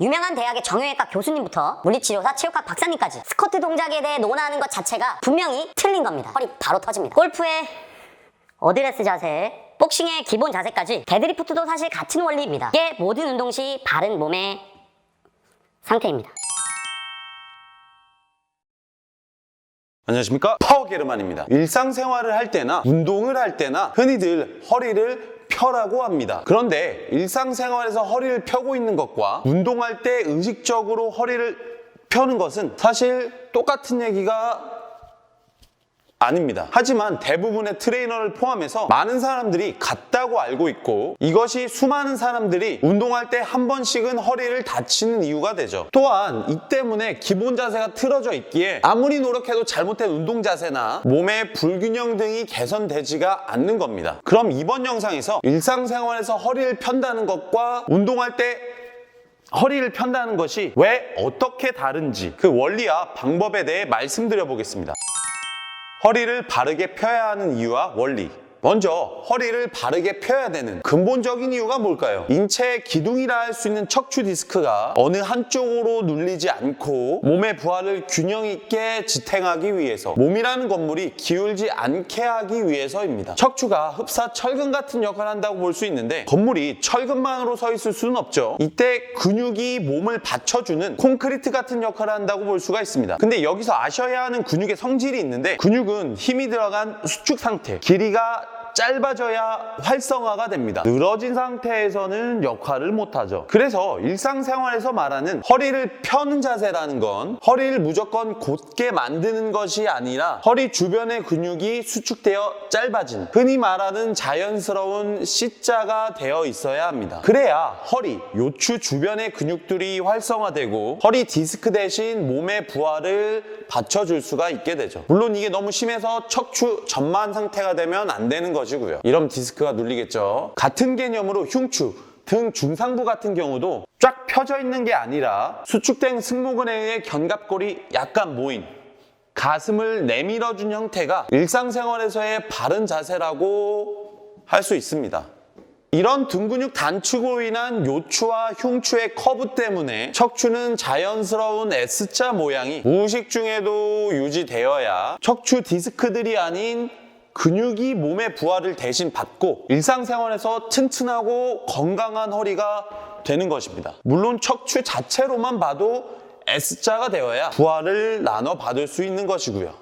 유명한 대학의 정형외과 교수님부터 물리치료사 체육학 박사님까지 스쿼트 동작에 대해 논하는 것 자체가 분명히 틀린 겁니다. 허리 바로 터집니다. 골프의 어드레스 자세, 복싱의 기본 자세까지 데드리프트도 사실 같은 원리입니다. 이게 모든 운동 시 바른 몸의 상태입니다. 안녕하십니까 파워게르만입니다 일상생활을 할 때나 운동을 할 때나 흔히들 허리를 펴라고 합니다. 그런데 일상생활에서 허리를 펴고 있는 것과 운동할 때 의식적으로 허리를 펴는 것은 사실 똑같은 얘기가 아닙니다. 하지만 대부분의 트레이너를 포함해서 많은 사람들이 같다고 알고 있고 이것이 수많은 사람들이 운동할 때 한 번씩은 허리를 다치는 이유가 되죠. 또한 이 때문에 기본 자세가 틀어져 있기에 아무리 노력해도 잘못된 운동 자세나 몸의 불균형 등이 개선되지가 않는 겁니다. 그럼 이번 영상에서 일상생활에서 허리를 편다는 것과 운동할 때 허리를 편다는 것이 왜 어떻게 다른지 그 원리와 방법에 대해 말씀드려 보겠습니다. 허리를 바르게 펴야 하는 이유와 원리. 먼저 허리를 바르게 펴야 되는 근본적인 이유가 뭘까요? 인체의 기둥이라 할 수 있는 척추 디스크가 어느 한쪽으로 눌리지 않고 몸의 부하를 균형 있게 지탱하기 위해서 몸이라는 건물이 기울지 않게 하기 위해서입니다. 척추가 흡사 철근 같은 역할을 한다고 볼 수 있는데 건물이 철근만으로 서 있을 수는 없죠. 이때 근육이 몸을 받쳐주는 콘크리트 같은 역할을 한다고 볼 수가 있습니다. 근데 여기서 아셔야 하는 근육의 성질이 있는데 근육은 힘이 들어간 수축 상태, 길이가 짧아져야 활성화가 됩니다. 늘어진 상태에서는 역할을 못하죠. 그래서 일상생활에서 말하는 허리를 펴는 자세라는 건 허리를 무조건 곧게 만드는 것이 아니라 허리 주변의 근육이 수축되어 짧아진 흔히 말하는 자연스러운 C자가 되어 있어야 합니다. 그래야 허리, 요추 주변의 근육들이 활성화되고 허리 디스크 대신 몸의 부하를 받쳐줄 수가 있게 되죠. 물론 이게 너무 심해서 척추 전만 상태가 되면 안 되는 것이고요. 이러면 디스크가 눌리겠죠. 같은 개념으로 흉추, 등 중상부 같은 경우도 쫙 펴져 있는 게 아니라 수축된 승모근에 견갑골이 약간 모인 가슴을 내밀어준 형태가 일상생활에서의 바른 자세라고 할 수 있습니다. 이런 등 근육 단축으로 인한 요추와 흉추의 커브 때문에 척추는 자연스러운 S자 모양이 무의식 중에도 유지되어야 척추 디스크들이 아닌 근육이 몸의 부하를 대신 받고 일상생활에서 튼튼하고 건강한 허리가 되는 것입니다. 물론 척추 자체로만 봐도 S자가 되어야 부하를 나눠 받을 수 있는 것이고요.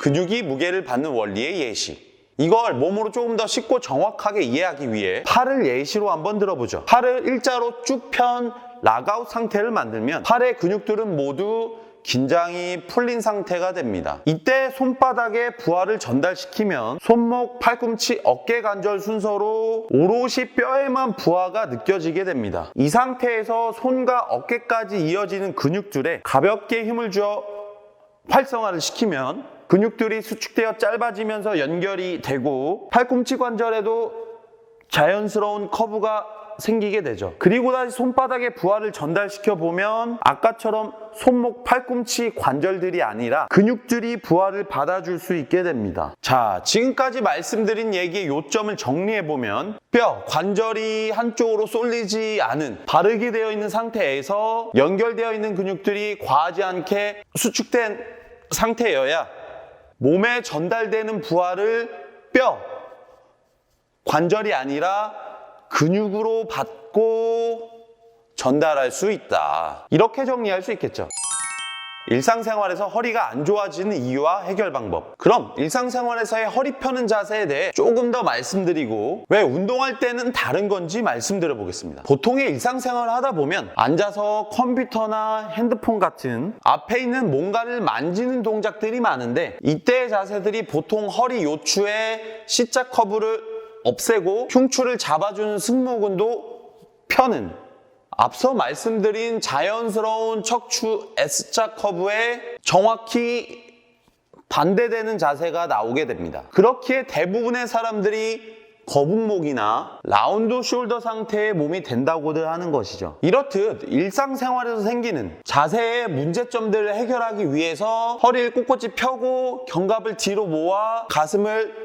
근육이 무게를 받는 원리의 예시. 이걸 몸으로 조금 더 쉽고 정확하게 이해하기 위해 팔을 예시로 한번 들어보죠. 팔을 일자로 쭉편 락아웃 상태를 만들면 팔의 근육들은 모두 긴장이 풀린 상태가 됩니다. 이때 손바닥에 부하를 전달시키면 손목, 팔꿈치, 어깨 관절 순서로 오롯이 뼈에만 부하가 느껴지게 됩니다. 이 상태에서 손과 어깨까지 이어지는 근육들에 가볍게 힘을 주어 활성화를 시키면 근육들이 수축되어 짧아지면서 연결이 되고 팔꿈치 관절에도 자연스러운 커브가 생기게 되죠. 그리고 다시 손바닥에 부하를 전달시켜 보면 아까처럼 손목, 팔꿈치 관절들이 아니라 근육들이 부하를 받아줄 수 있게 됩니다. 자, 지금까지 말씀드린 얘기의 요점을 정리해 보면 뼈, 관절이 한쪽으로 쏠리지 않은 바르게 되어 있는 상태에서 연결되어 있는 근육들이 과하지 않게 수축된 상태여야 몸에 전달되는 부하를 뼈, 관절이 아니라 근육으로 받고 전달할 수 있다. 이렇게 정리할 수 있겠죠. 일상생활에서 허리가 안 좋아지는 이유와 해결 방법. 그럼 일상생활에서의 허리 펴는 자세에 대해 조금 더 말씀드리고 왜 운동할 때는 다른 건지 말씀드려 보겠습니다. 보통의 일상생활을 하다 보면 앉아서 컴퓨터나 핸드폰 같은 앞에 있는 뭔가를 만지는 동작들이 많은데 이때의 자세들이 보통 허리 요추의 C자 커브를 없애고 흉추를 잡아주는 승모근도 펴는 앞서 말씀드린 자연스러운 척추 S자 커브에 정확히 반대되는 자세가 나오게 됩니다. 그렇기에 대부분의 사람들이 거북목이나 라운드 숄더 상태의 몸이 된다고들 하는 것이죠. 이렇듯 일상생활에서 생기는 자세의 문제점들을 해결하기 위해서 허리를 꼿꼿이 펴고 견갑을 뒤로 모아 가슴을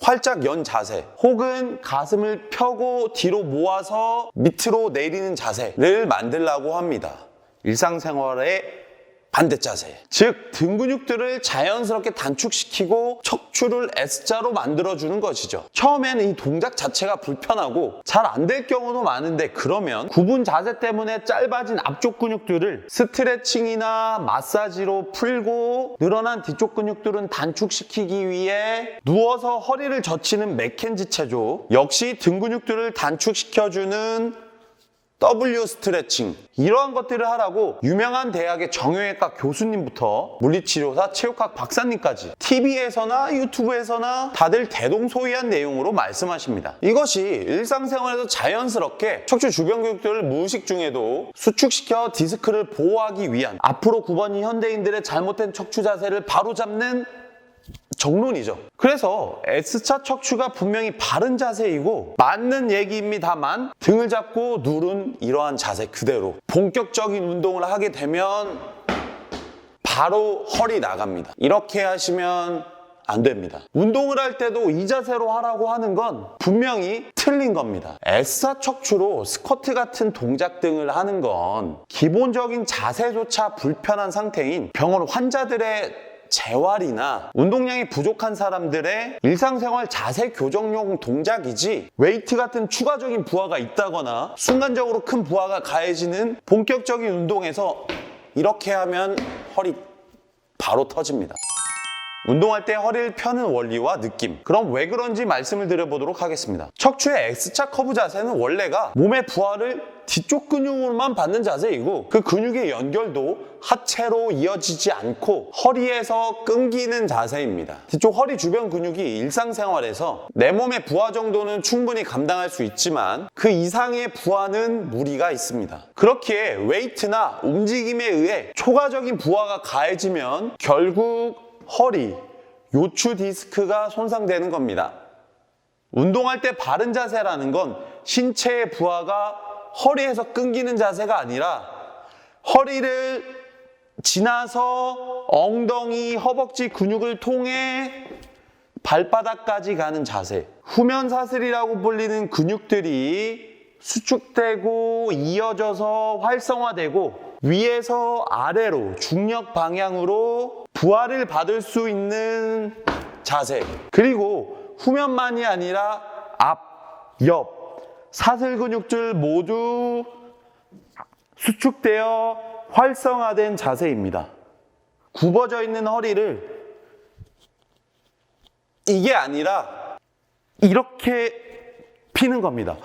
활짝 연 자세 혹은 가슴을 펴고 뒤로 모아서 밑으로 내리는 자세를 만들라고 합니다. 일상생활의 반대 자세. 즉, 등 근육들을 자연스럽게 단축시키고 척추를 S자로 만들어주는 것이죠. 처음에는 이 동작 자체가 불편하고 잘 안 될 경우도 많은데 그러면 구분 자세 때문에 짧아진 앞쪽 근육들을 스트레칭이나 마사지로 풀고 늘어난 뒤쪽 근육들은 단축시키기 위해 누워서 허리를 젖히는 맥켄지 체조. 역시 등 근육들을 단축시켜주는 W 스트레칭 이러한 것들을 하라고 유명한 대학의 정형외과 교수님부터 물리치료사 체육학 박사님까지 TV에서나 유튜브에서나 다들 대동소이한 내용으로 말씀하십니다. 이것이 일상생활에서 자연스럽게 척추 주변 근육들을 무의식 중에도 수축시켜 디스크를 보호하기 위한 앞으로 9번인 현대인들의 잘못된 척추 자세를 바로잡는 정론이죠. 그래서 S자 척추가 분명히 바른 자세이고 맞는 얘기입니다만 등을 잡고 누른 이러한 자세 그대로 본격적인 운동을 하게 되면 바로 허리 나갑니다. 이렇게 하시면 안 됩니다. 운동을 할 때도 이 자세로 하라고 하는 건 분명히 틀린 겁니다. S자 척추로 스쿼트 같은 동작 등을 하는 건 기본적인 자세조차 불편한 상태인 병원 환자들의 재활이나 운동량이 부족한 사람들의 일상생활 자세 교정용 동작이지 웨이트 같은 추가적인 부하가 있다거나 순간적으로 큰 부하가 가해지는 본격적인 운동에서 이렇게 하면 허리 바로 터집니다. 운동할 때 허리를 펴는 원리와 느낌. 그럼 왜 그런지 말씀을 드려보도록 하겠습니다. 척추의 X자 커브 자세는 원래가 몸의 부하를 뒤쪽 근육으로만 받는 자세이고 그 근육의 연결도 하체로 이어지지 않고 허리에서 끊기는 자세입니다. 뒤쪽 허리 주변 근육이 일상생활에서 내 몸의 부하 정도는 충분히 감당할 수 있지만 그 이상의 부하는 무리가 있습니다. 그렇기에 웨이트나 움직임에 의해 초과적인 부하가 가해지면 결국 허리, 요추 디스크가 손상되는 겁니다. 운동할 때 바른 자세라는 건 신체의 부하가 허리에서 끊기는 자세가 아니라 허리를 지나서 엉덩이, 허벅지 근육을 통해 발바닥까지 가는 자세. 후면 사슬이라고 불리는 근육들이 수축되고 이어져서 활성화되고 위에서 아래로 중력 방향으로 부하를 받을 수 있는 자세. 그리고 후면만이 아니라 앞, 옆, 사슬 근육들 모두 수축되어 활성화된 자세입니다. 굽어져 있는 허리를 이게 아니라 이렇게 피는 겁니다.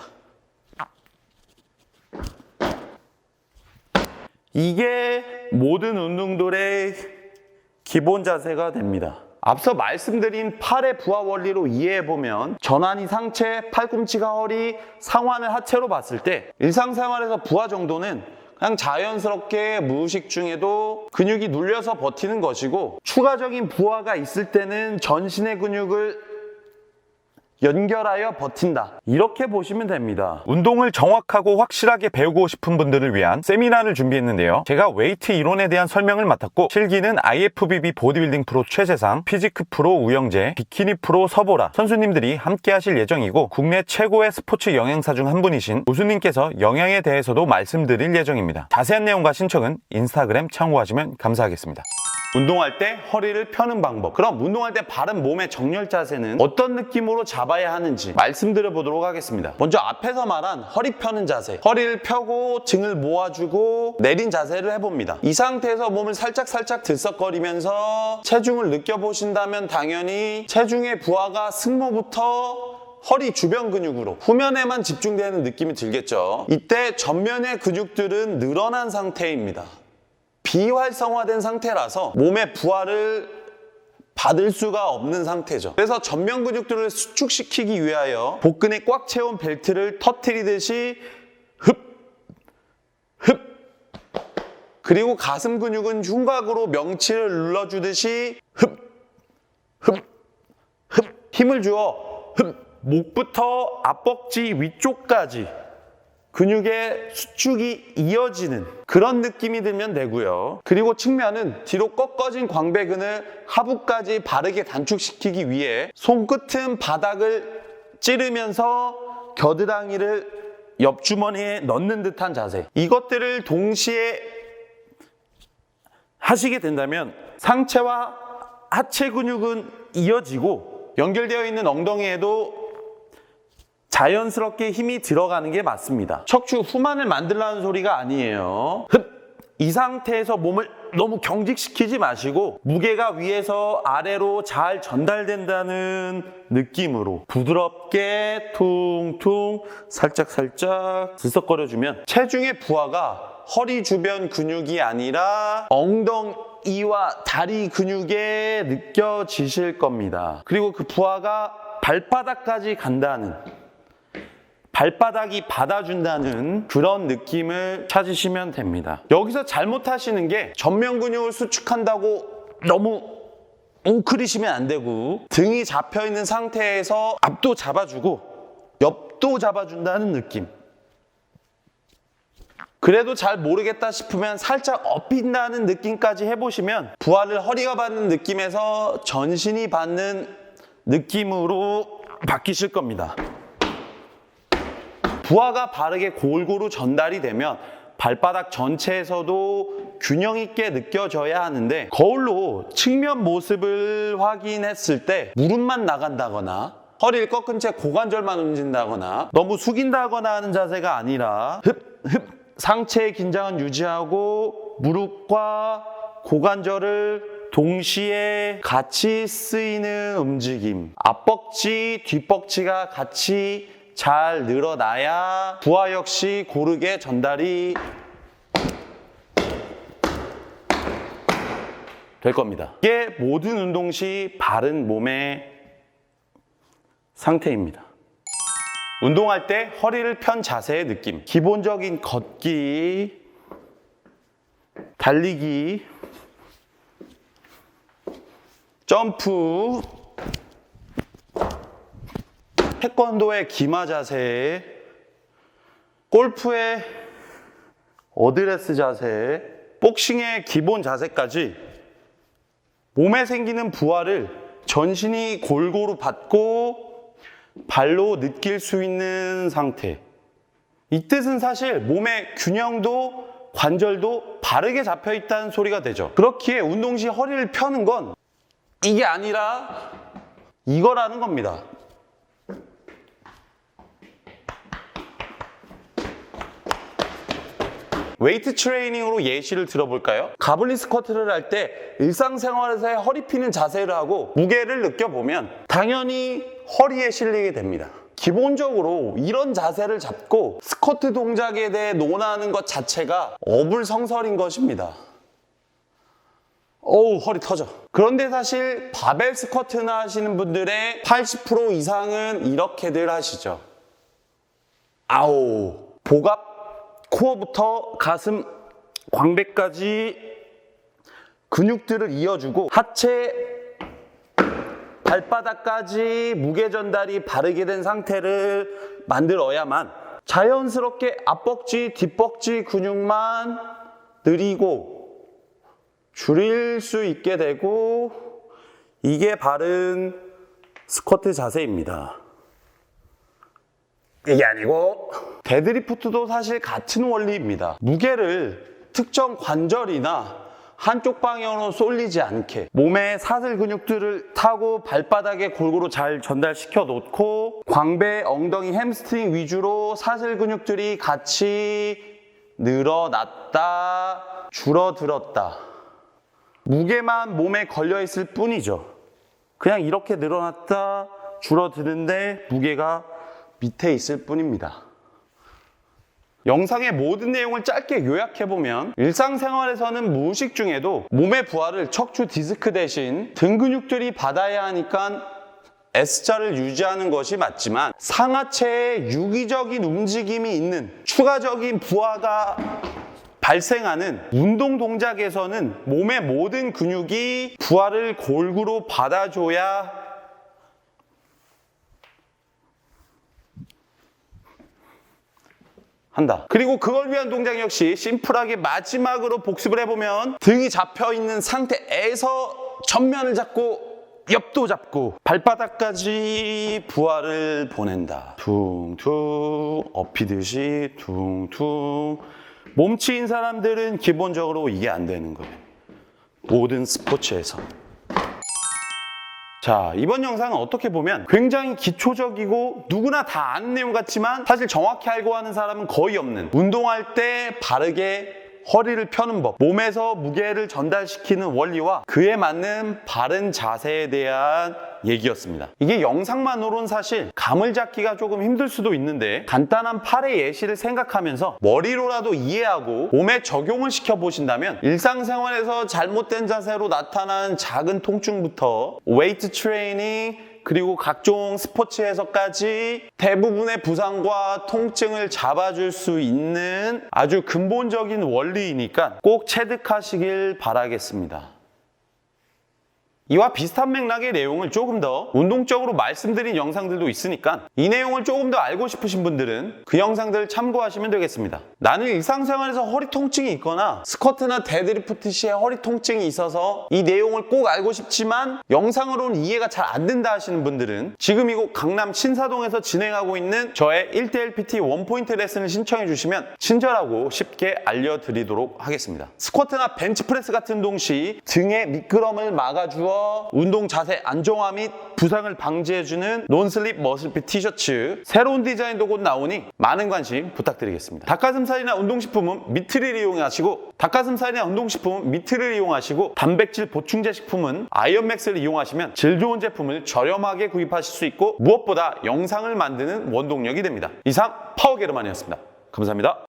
이게 모든 운동들의 기본 자세가 됩니다. 앞서 말씀드린 팔의 부하 원리로 이해해보면 전환이 상체, 팔꿈치가 허리, 상완을 하체로 봤을 때 일상생활에서 부하 정도는 그냥 자연스럽게 무의식 중에도 근육이 눌려서 버티는 것이고 추가적인 부하가 있을 때는 전신의 근육을 연결하여 버틴다. 이렇게 보시면 됩니다. 운동을 정확하고 확실하게 배우고 싶은 분들을 위한 세미나를 준비했는데요. 제가 웨이트 이론에 대한 설명을 맡았고 실기는 IFBB 보디빌딩 프로 최세상, 피지크 프로 우영재, 비키니 프로 서보라 선수님들이 함께 하실 예정이고 국내 최고의 스포츠 영양사 중 한 분이신 교수님께서 영양에 대해서도 말씀드릴 예정입니다. 자세한 내용과 신청은 인스타그램 참고하시면 감사하겠습니다. 운동할 때 허리를 펴는 방법. 그럼 운동할 때 바른 몸의 정렬 자세는 어떤 느낌으로 잡아 야 하는지 말씀드려 보도록 하겠습니다. 먼저 앞에서 말한 허리 펴는 자세. 허리를 펴고 등을 모아주고 내린 자세를 해봅니다. 이 상태에서 몸을 살짝 살짝 들썩거리면서 체중을 느껴보신다면 당연히 체중의 부하가 승모부터 허리 주변 근육으로 후면에만 집중되는 느낌이 들겠죠. 이때 전면의 근육들은 늘어난 상태입니다. 비활성화된 상태라서 몸의 부하를 받을 수가 없는 상태죠. 그래서 전면 근육들을 수축시키기 위하여 복근에 꽉 채운 벨트를 터트리듯이 흡, 흡, 그리고 가슴 근육은 흉곽으로 명치를 눌러주듯이 흡, 흡, 흡, 힘을 주어 흡, 목부터 앞벅지 위쪽까지 근육의 수축이 이어지는 그런 느낌이 들면 되고요. 그리고 측면은 뒤로 꺾어진 광배근을 하부까지 바르게 단축시키기 위해 손끝은 바닥을 찌르면서 겨드랑이를 옆주머니에 넣는 듯한 자세. 이것들을 동시에 하시게 된다면 상체와 하체 근육은 이어지고 연결되어 있는 엉덩이에도 자연스럽게 힘이 들어가는 게 맞습니다. 척추 후만을 만들라는 소리가 아니에요. 흡! 이 상태에서 몸을 너무 경직시키지 마시고 무게가 위에서 아래로 잘 전달된다는 느낌으로 부드럽게 퉁퉁 살짝 살짝 들썩거려주면 체중의 부하가 허리 주변 근육이 아니라 엉덩 이와 다리 근육에 느껴지실 겁니다. 그리고 그 부하가 발바닥까지 간다는 발바닥이 받아준다는 그런 느낌을 찾으시면 됩니다. 여기서 잘못하시는 게 전면 근육을 수축한다고 너무 웅크리시면 안 되고 등이 잡혀 있는 상태에서 앞도 잡아주고 옆도 잡아준다는 느낌. 그래도 잘 모르겠다 싶으면 살짝 업힌다는 느낌까지 해보시면 부하를 허리가 받는 느낌에서 전신이 받는 느낌으로 바뀌실 겁니다. 부하가 바르게 골고루 전달이 되면 발바닥 전체에서도 균형 있게 느껴져야 하는데 거울로 측면 모습을 확인했을 때 무릎만 나간다거나 허리를 꺾은 채 고관절만 움직인다거나 너무 숙인다거나 하는 자세가 아니라 흡흡 상체의 긴장은 유지하고 무릎과 고관절을 동시에 같이 쓰이는 움직임. 앞벅지 뒷벅지가 같이 잘 늘어나야 부하 역시 고르게 전달이 될 겁니다. 이게 모든 운동 시 바른 몸의 상태입니다. 운동할 때 허리를 편 자세의 느낌. 기본적인 걷기, 달리기, 점프, 태권도의 기마 자세, 골프의 어드레스 자세, 복싱의 기본 자세까지 몸에 생기는 부하를 전신이 골고루 받고 발로 느낄 수 있는 상태. 이 뜻은 사실 몸의 균형도 관절도 바르게 잡혀 있다는 소리가 되죠. 그렇기에 운동 시 허리를 펴는 건 이게 아니라 이거라는 겁니다. 웨이트 트레이닝으로 예시를 들어볼까요? 가블리 스쿼트를 할 때 일상생활에서의 허리 피는 자세를 하고 무게를 느껴보면 당연히 허리에 실리게 됩니다. 기본적으로 이런 자세를 잡고 스쿼트 동작에 대해 논하는 것 자체가 어불성설인 것입니다. 어우 허리 터져. 그런데 사실 바벨 스쿼트나 하시는 분들의 80% 이상은 이렇게들 하시죠. 아우 복압 코어부터 가슴 광배까지 근육들을 이어주고 하체 발바닥까지 무게 전달이 바르게 된 상태를 만들어야만 자연스럽게 앞벅지 뒷벅지 근육만 느리고 줄일 수 있게 되고 이게 바른 스쿼트 자세입니다. 이게 아니고 데드리프트도 사실 같은 원리입니다. 무게를 특정 관절이나 한쪽 방향으로 쏠리지 않게 몸의 사슬 근육들을 타고 발바닥에 골고루 잘 전달시켜 놓고 광배, 엉덩이, 햄스트링 위주로 사슬 근육들이 같이 늘어났다, 줄어들었다. 무게만 몸에 걸려 있을 뿐이죠. 그냥 이렇게 늘어났다, 줄어드는데 무게가 밑에 있을 뿐입니다. 영상의 모든 내용을 짧게 요약해보면 일상생활에서는 무의식 중에도 몸의 부하를 척추 디스크 대신 등 근육들이 받아야 하니까 S자를 유지하는 것이 맞지만 상하체에 유기적인 움직임이 있는 추가적인 부하가 발생하는 운동 동작에서는 몸의 모든 근육이 부하를 골고루 받아줘야 한다. 그리고 그걸 위한 동작 역시 심플하게 마지막으로 복습을 해보면 등이 잡혀 있는 상태에서 전면을 잡고 옆도 잡고 발바닥까지 부하를 보낸다. 퉁퉁 엎이듯이 퉁퉁 몸치인 사람들은 기본적으로 이게 안 되는 거예요. 모든 스포츠에서. 자, 이번 영상은 어떻게 보면 굉장히 기초적이고 누구나 다 아는 내용 같지만 사실 정확히 알고 하는 사람은 거의 없는 운동할 때 바르게 허리를 펴는 법, 몸에서 무게를 전달시키는 원리와 그에 맞는 바른 자세에 대한 얘기였습니다. 이게 영상만으로는 사실 감을 잡기가 조금 힘들 수도 있는데 간단한 팔의 예시를 생각하면서 머리로라도 이해하고 몸에 적용을 시켜 보신다면 일상생활에서 잘못된 자세로 나타나는 작은 통증부터 웨이트 트레이닝 그리고 각종 스포츠에서까지 대부분의 부상과 통증을 잡아줄 수 있는 아주 근본적인 원리이니까 꼭 체득하시길 바라겠습니다. 이와 비슷한 맥락의 내용을 조금 더 운동적으로 말씀드린 영상들도 있으니까 이 내용을 조금 더 알고 싶으신 분들은 그 영상들을 참고하시면 되겠습니다. 나는 일상생활에서 허리 통증이 있거나 스쿼트나 데드리프트 시에 허리 통증이 있어서 이 내용을 꼭 알고 싶지만 영상으로는 이해가 잘 안 된다 하시는 분들은 지금 이곳 강남 신사동에서 진행하고 있는 저의 1대1 PT 원포인트 레슨을 신청해 주시면 친절하고 쉽게 알려드리도록 하겠습니다. 스쿼트나 벤치프레스 같은 동시 등의 미끄럼을 막아주 어 운동 자세 안정화 및 부상을 방지해주는 논슬립 머슬핏 티셔츠 새로운 디자인도 곧 나오니 많은 관심 부탁드리겠습니다. 닭가슴살이나 운동식품은 미트를 이용하시고 닭가슴살이나 운동식품은 미트를 이용하시고 단백질 보충제 식품은 아이언맥스를 이용하시면 질 좋은 제품을 저렴하게 구입하실 수 있고 무엇보다 영상을 만드는 원동력이 됩니다. 이상 파워게르만이었습니다. 감사합니다.